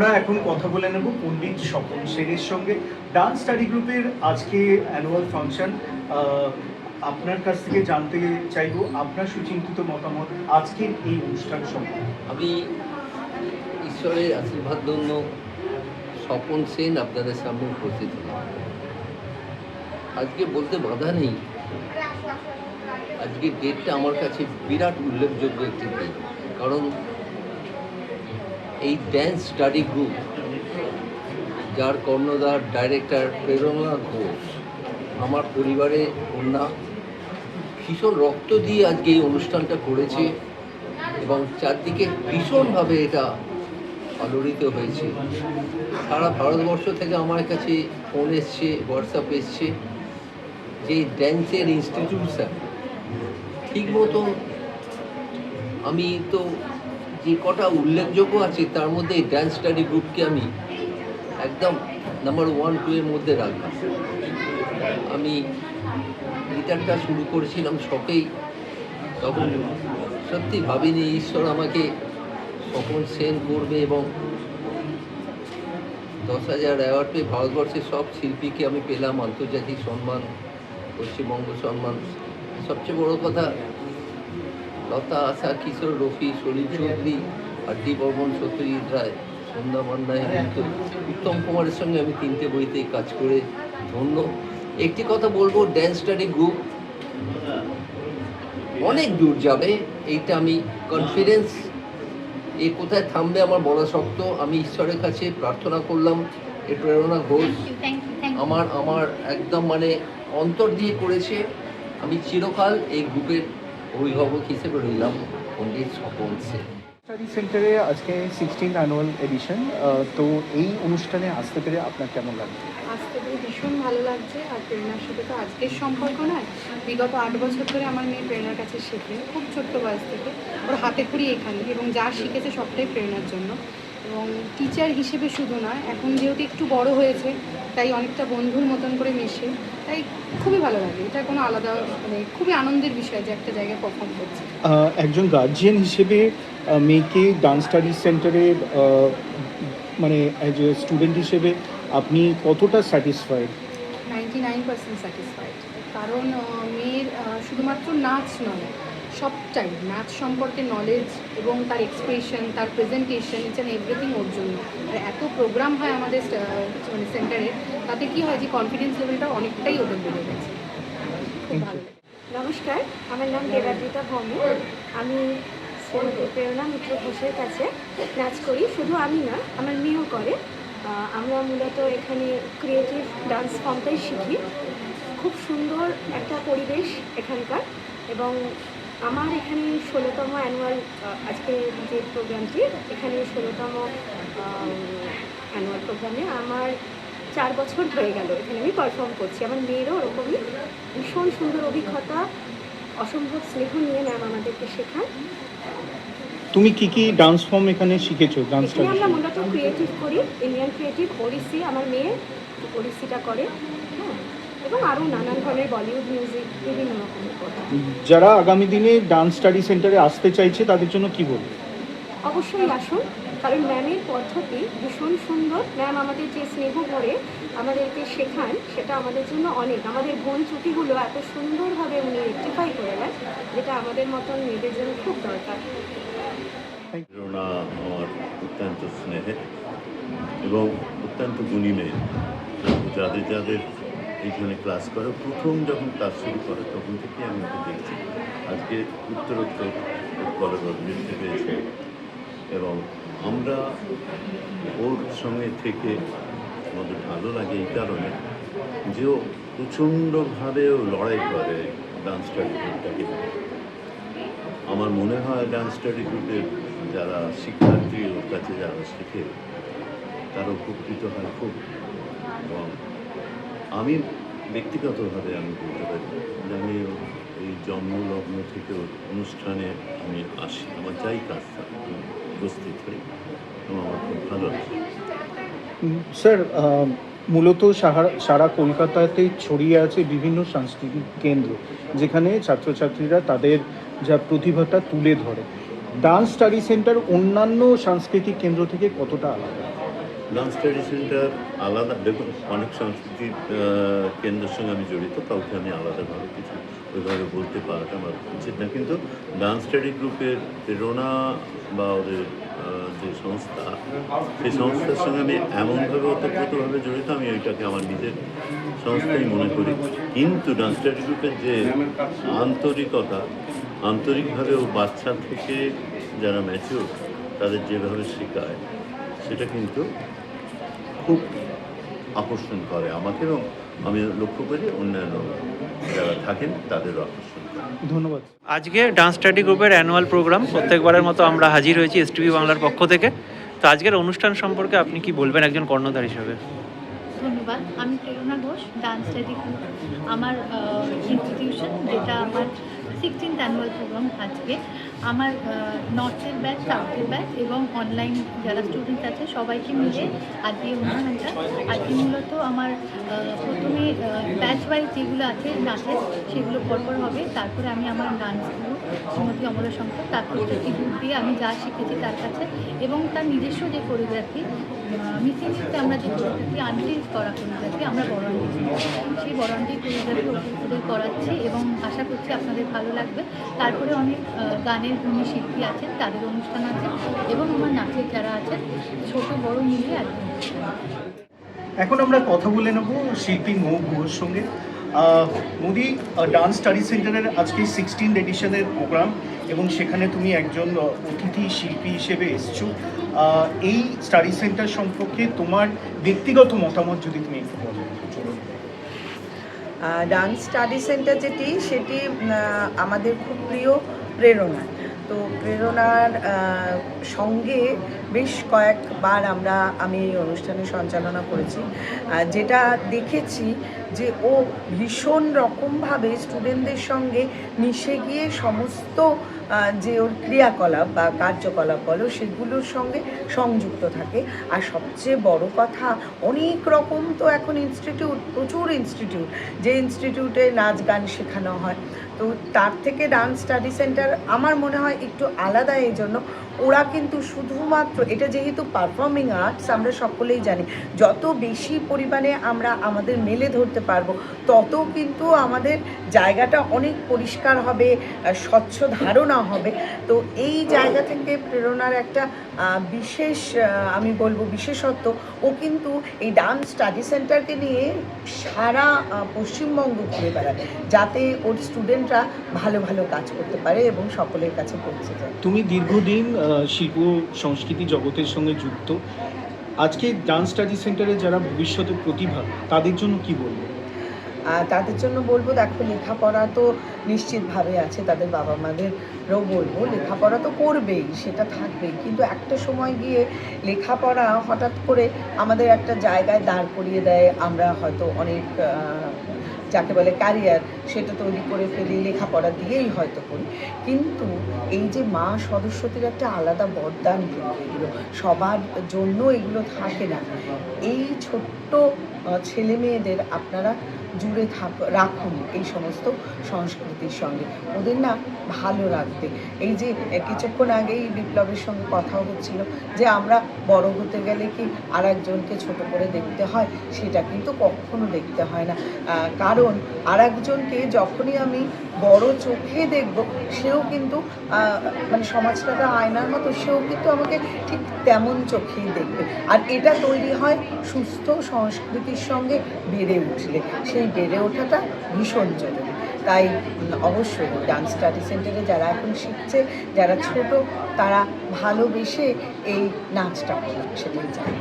আমরা এখন কথা বলে নেব পণ্ডিত স্বপন সেনের সঙ্গে। ডান্স স্টাডি গ্রুপের আজকে অ্যানুয়াল ফাংশন আপনার কাছ থেকে জানতে চাইব আপনার সুচিন্তিত মতামত আজকের এই অনুষ্ঠান সম্পর্কে। আমি ঈশ্বরের আশীর্বাদ জন্য স্বপন সেন আপনাদের সামনে উপস্থিত আজকে বলতে বাধা নেই আজকের ডেটটা আমার কাছে বিরাট উল্লেখযোগ্য একটি কারণ এই ড্যান্স স্টাডি গ্রুপ যার কর্ণধার ডাইরেক্টর প্রেরণা ঘোষ, আমার পরিবারে কন্যা ভীষণ রক্ত দিয়ে আজকে এই অনুষ্ঠানটা করেছে এবং চারদিকে ভীষণভাবে এটা আলোড়িত হয়েছে। সারা ভারতবর্ষ থেকে আমার কাছে ফোন এসছে হোয়াটসঅ্যাপ এসছে যে ড্যান্সের ইনস্টিটিউশন ঠিক মতো আমি তো যে কটা উল্লেখযোগ্য আছে, তার মধ্যে এই ড্যান্স স্টাডি গ্রুপকে আমি একদম নাম্বার ওয়ান টু এর মধ্যে রাখলাম। আমি গিটারটা শুরু করেছিলাম শখেই, তখন সত্যি ভাবিনি, ঈশ্বর আমাকে স্বপন সেন করবে এবং দশ হাজার অ্যাওয়ার্ড পেয়ে ভারতবর্ষের সব শিল্পীকে আমি পেলাম, আন্তর্জাতিক সম্মান, পশ্চিমবঙ্গ সম্মান। সবচেয়ে বড় কথা লতা আশা কিশোর রফি সলিল চৌধুরী আরডি বর্মন সত্যজিৎ রায় সন্ধ্যা মান্নায় কিন্তু উত্তম কুমারের সঙ্গে আমি তিনটে বইতেই কাজ করে ধন্য। একটি কথা বলব ড্যান্স স্টাডি গ্রুপ অনেক দূর যাবে এইটা আমি কনফিডেন্স এ কোথায় থামবে আমার বলা শক্ত আমি ঈশ্বরের কাছে প্রার্থনা করলাম এ প্রেরণা ঘোষ। আমার আমার একদম মানে অন্তর দিয়ে করেছে। আমি চিরকাল এই গ্রুপের অভিভাবক হিসেবে রইলাম পণ্ডিত স্বপন সেন। স্টাডি সেন্টারে আজকে সিক্সটিন অ্যানুয়াল এডিশন তো এই অনুষ্ঠানে আসতে পেরে আপনার কেমন লাগছে? আসতে পেরে ভীষণ ভালো লাগছে আর প্রেরণার সাথে তো আজকের সম্পর্ক নয় বিগত আট বছর ধরে আমার মেয়ে প্রেরণার কাছে শেখে খুব ছোট্ট বয়স থেকে ওর হাতে খড়ি এখানে এবং যা শিখেছে সবটাই প্রেরণার জন্য। টিচার হিসেবে শুধু নয় এখন যেহেতু একটু বড় হয়েছে তাই অনেকটা বন্ধুর মতন করে মেশে তাই খুবই ভালো লাগে। এটা কোনো আলাদা মানে খুবই আনন্দের বিষয় যে একটা জায়গায় পারফর্ম করছে। একজন গার্জিয়ান হিসেবে মেয়েকে ডান্স স্টাডি সেন্টারে মানে অ্যাজ এ স্টুডেন্ট হিসেবে আপনি কতটা satisfied ninety nine percent satisfied কারণ মেয়ের শুধুমাত্র নাচ নয় সবটাই নাচ সম্পর্কে নলেজ এবং তার এক্সপ্রেশন তার প্রেজেন্টেশন ইচ অ্যান্ড এভরিথিং ওর জন্য। আর এত প্রোগ্রাম হয় আমাদের মানে সেন্টারে তাতে কি হয় যে কনফিডেন্স লেভেলটা অনেকটাই ওদের বেড়ে গেছে। খুব ভালো নমস্কার আমার নাম দেবাদ্রিতা ভৌমিক। আমি প্রেরণা মিত্র ঘোষের কাছে নাচ করি। শুধু আমি না আমার মেয়েও করে। আমরা মূলত এখানে ক্রিয়েটিভ ডান্স ফর্মটাই শিখি। খুব সুন্দর একটা পরিবেশ এখানকার এবং আমার এখানে ষোলোতম অ্যানুয়াল আজকে যে প্রোগ্রামটি এখানে ষোলোতম অ্যানুয়াল প্রোগ্রামে আমার চার বছর হয়ে গেল। এখানে আমি পারফর্ম করছি। আমার মেয়েরও ওরকমই ভীষণ সুন্দর অভিজ্ঞতা অসম্ভব স্নেহ নিয়ে ম্যাম আমাদেরকে শেখান। তুমি কি কি ডান্স ফর্ম এখানে শিখেছো? ডান্স আমরা মূলত ক্রিয়েটিভ করি। ইন্ডিয়ান ক্রিয়েটিভ ওড়িশি আমার মেয়ে ওড়িশিটা করে। এবং আরও নানান ধরনের বলিউড মিউজিক বিভিন্ন রকমের যারা আগামী দিনে ডান্স স্টাডি সেন্টারে আসতে চাইছে তাদের জন্য কি বলব? অবশ্যই আসুন কারণ ম্যামের পদ্ধতি ভীষণ সুন্দর। ম্যাম আমাদের যে স্নেহ করে আমাদেরকে শেখান সেটা আমাদের জন্য অনেক। আমাদের ভুল ত্রুটিগুলো এত সুন্দরভাবে উনি রেক্টিফাই করে দেন যেটা আমাদের মতন মেয়েদের জন্য খুব দরকার। প্রেরণা আমার অত্যন্ত স্নেহের এবং অত্যন্ত গুণী মেয়ে যাদের যাদের এইখানে ক্লাস করে। প্রথম যখন ক্লাস শুরু করে, তখন থেকে আমি ওকে দেখছি। আজকে উত্তরোত্তর বলবৎ বৃদ্ধি পেয়েছে এবং আমরা ওর সঙ্গে থেকে আমাদের ভালো লাগে এই কারণে যে ও প্রচণ্ডভাবে ও লড়াই করে ডান্স স্টাডি গ্রুপটাকে আমার মনে হয় ডান্স স্টাডি গ্রুপের যারা শিক্ষার্থী ওর কাছে যারা শেখে, তারা উপকৃত হয় খুব। এবং আমি ব্যক্তিগতভাবে আমি বলতে পারি যে আমি এই জন্মলগ্ন থেকে অনুষ্ঠানে আমি আসি। আমার যাই কাজ থাকে উপস্থিত হই এবং আমার খুব ভালো লাগে। স্যার মূলত সারা সারা কলকাতাতে ছড়িয়ে আছে বিভিন্ন সাংস্কৃতিক কেন্দ্র, যেখানে ছাত্রছাত্রীরা তাদের যা প্রতিভাটা তুলে ধরে। ডান্স স্টাডি সেন্টার অন্যান্য সাংস্কৃতিক কেন্দ্র থেকে কতটা আলাদা? ডান্স স্টাডি সেন্টার আলাদা, দেখুন, অনেক সাংস্কৃতিক কেন্দ্রের সঙ্গে আমি জড়িত, কাউকে আমি আলাদাভাবে কিছু ওইভাবে বলতে পারাটা আমার উচিত না। কিন্তু ডান্স স্টাডি গ্রুপের প্রেরণা বা ওদের যে সংস্থা, সেই সংস্থার সঙ্গে আমি এমনভাবে অতপ্রতভাবে জড়িত, আমি ওইটাকে আমার নিজের সংস্থাই মনে করি। কিন্তু ডান্স স্টাডি গ্রুপের যে আন্তরিকতা, আন্তরিকভাবে ও বাচ্চা থেকে যারা ম্যাচিওর তাদের যেভাবে শেখায়, সেটা কিন্তু খুব আকর্ষণ করে আমাকে এবং আমি লক্ষ্য করি অন্যান্য যারা থাকেন তাদেরও আকর্ষণ করে। ধন্যবাদ। আজকে ডান্স স্টাডি গ্রুপের অ্যানুয়াল প্রোগ্রাম প্রত্যেকবারের মতো আমরা হাজির হয়েছি এসটিভি বাংলার পক্ষ থেকে। তো আজকের অনুষ্ঠান সম্পর্কে আপনি কি বলবেন একজন কর্ণধার হিসেবে? ধন্যবাদ। আমি Prerana Ghosh dance study group. আমার ইনস্টিটিউশন যেটা আমার সিক্সটিন্থ অ্যানুয়াল প্রোগ্রাম আজকে। আমার নর্থের ব্যাচ সাউথের ব্যাচ এবং অনলাইন যারা স্টুডেন্ট আছে, সবাইকে মিলে আজকে অনুষ্ঠানটা। আজকে মূলত আমার প্রথমে ব্যাচ ওয়াইজ যেগুলো আছে, নাচের, সেগুলো পরপর হবে। তারপরে আমি আমার গ্রুপ শ্রীমতী অমলা শঙ্কর তারপর প্রতি গ্রুপ দিয়ে আমি যা শিখেছি তার কাছে এবং তার নিজস্ব যে কোরিওগ্রাফি মিসিং শিখতে আমরা যে কোরিওগ্রাফি আনটিজ করা কোরিওগ্রাফি আমরা বড় আনটি সেই বড় আনটি কোরিওগ্রাফি ওদের করাচ্ছি এবং আশা করছি আপনাদের ভালো লাগবে। তারপরে অনেক গানের গুণী শিল্পী আছেন, তাদের অনুষ্ঠান আছে এবং আমার নাচের যারা আছেন, ছোট, বড় মিলিয়ে কি এখন আমরা কথা বলে নেব শিল্পী মৌ গুহর সঙ্গে। মোদি ডান্স স্টাডি সেন্টারের আজকে সিক্সটিন এডিশনের প্রোগ্রাম এবং সেখানে তুমি একজন অতিথি শিল্পী হিসেবে এসছো। এই স্টাডি সেন্টার সম্পর্কে তোমার ব্যক্তিগত মতামত যদি তুমি একটু বলো। ডান্স স্টাডি সেন্টার যেটি, সেটি আমাদের খুব প্রিয় প্রেরণা। তো প্রেরণার সঙ্গে বেশ কয়েকবার আমরা আমি এই অনুষ্ঠানে সঞ্চালনা করেছি। যেটা দেখেছি যে ও ভীষণ রকমভাবে স্টুডেন্টদের সঙ্গে মিশে গিয়ে সমস্ত যে ওর ক্রিয়াকলাপ বা কার্যকলাপ বলো, সেগুলোর সঙ্গে সংযুক্ত থাকে। আর সবচেয়ে বড় কথা, অনেক রকম তো এখন ইনস্টিটিউট প্রচুর ইনস্টিটিউট যে ইনস্টিটিউটে নাচ গান শেখানো হয়। তো তার থেকে ডান্স স্টাডি সেন্টার আমার মনে হয় একটু আলাদা এই জন্য। ওরা কিন্তু শুধুমাত্র, এটা যেহেতু পারফর্মিং আর্টস আমরা সকলেই জানি, যত বেশি পরিমাণে আমরা আমাদের মেলে ধরতে পারব, তত কিন্তু আমাদের জায়গাটা অনেক পরিষ্কার হবে স্বচ্ছ ধারণা হবে। তো এই জায়গা থেকে প্রেরণার একটা বিশেষ আমি বলব বিশেষত্ব, ও কিন্তু এই ডান্স স্টাডি সেন্টারকে নিয়ে সারা পশ্চিমবঙ্গ ঘুরে বেড়ায়, যাতে ওর স্টুডেন্টরা ভালো ভালো কাজ করতে পারে এবং সকলের কাছে পৌঁছে যায়। তুমি দীর্ঘদিন শিল্প সংস্কৃতি জগতের সঙ্গে যুক্ত। আজকে ডান্স স্টাডি সেন্টারে যারা ভবিষ্যতে প্রতিভা, তাদের জন্য কি বলব? তাদের জন্য বলব, দেখো, লেখাপড়া তো নিশ্চিতভাবে আছে, তাদের বাবা মাদেরও বলব, লেখাপড়া তো করবেই, সেটা থাকবেই। কিন্তু একটা সময় গিয়ে লেখাপড়া হঠাৎ করে আমাদের একটা জায়গায় দাঁড় করিয়ে দেয়, আমরা হয়তো অনেক যাকে বলে ক্যারিয়ার সেটা তৈরি করে ফেলি, লেখাপড়া দিয়েই হয়তো করি। কিন্তু এই যে মা সদস্যদের একটা আলাদা বরদান কিন্তু এগুলো, সবার জন্য এগুলো থাকে না। এই ছোট্ট ছেলে মেয়েদের আপনারা জুড়ে থাক, রাখুন এই সমস্ত সংস্কৃতির সঙ্গে। ওদের না ভালো রাখতে। এই যে কিছুক্ষণ আগেই বিপ্লবের সঙ্গে কথা হচ্ছিল যে আমরা বড় হতে গেলে কি আর একজনকে ছোটো করে দেখতে হয়? সেটা কিন্তু কখনো দেখতে হয় না। কারণ আর একজনকে যখনই আমি বড় চোখে দেখব, সেও কিন্তু মানে সমাজটাকে আয়নার মতো, সেও কিন্তু আমাকে ঠিক তেমন চোখেই দেখবে। আর এটা তৈরি হয় সুস্থ সংস্কৃতির সঙ্গে বেড়ে উঠলে। সেই বেড়ে ওঠাটা ভীষণ জরুরি। তাই অবশ্যই ডান্স স্টাডি সেন্টারে যারা এখন শিখছে, যারা ছোট, তারা ভালোবেসে এই নাচটা করুক, সেটাই চাই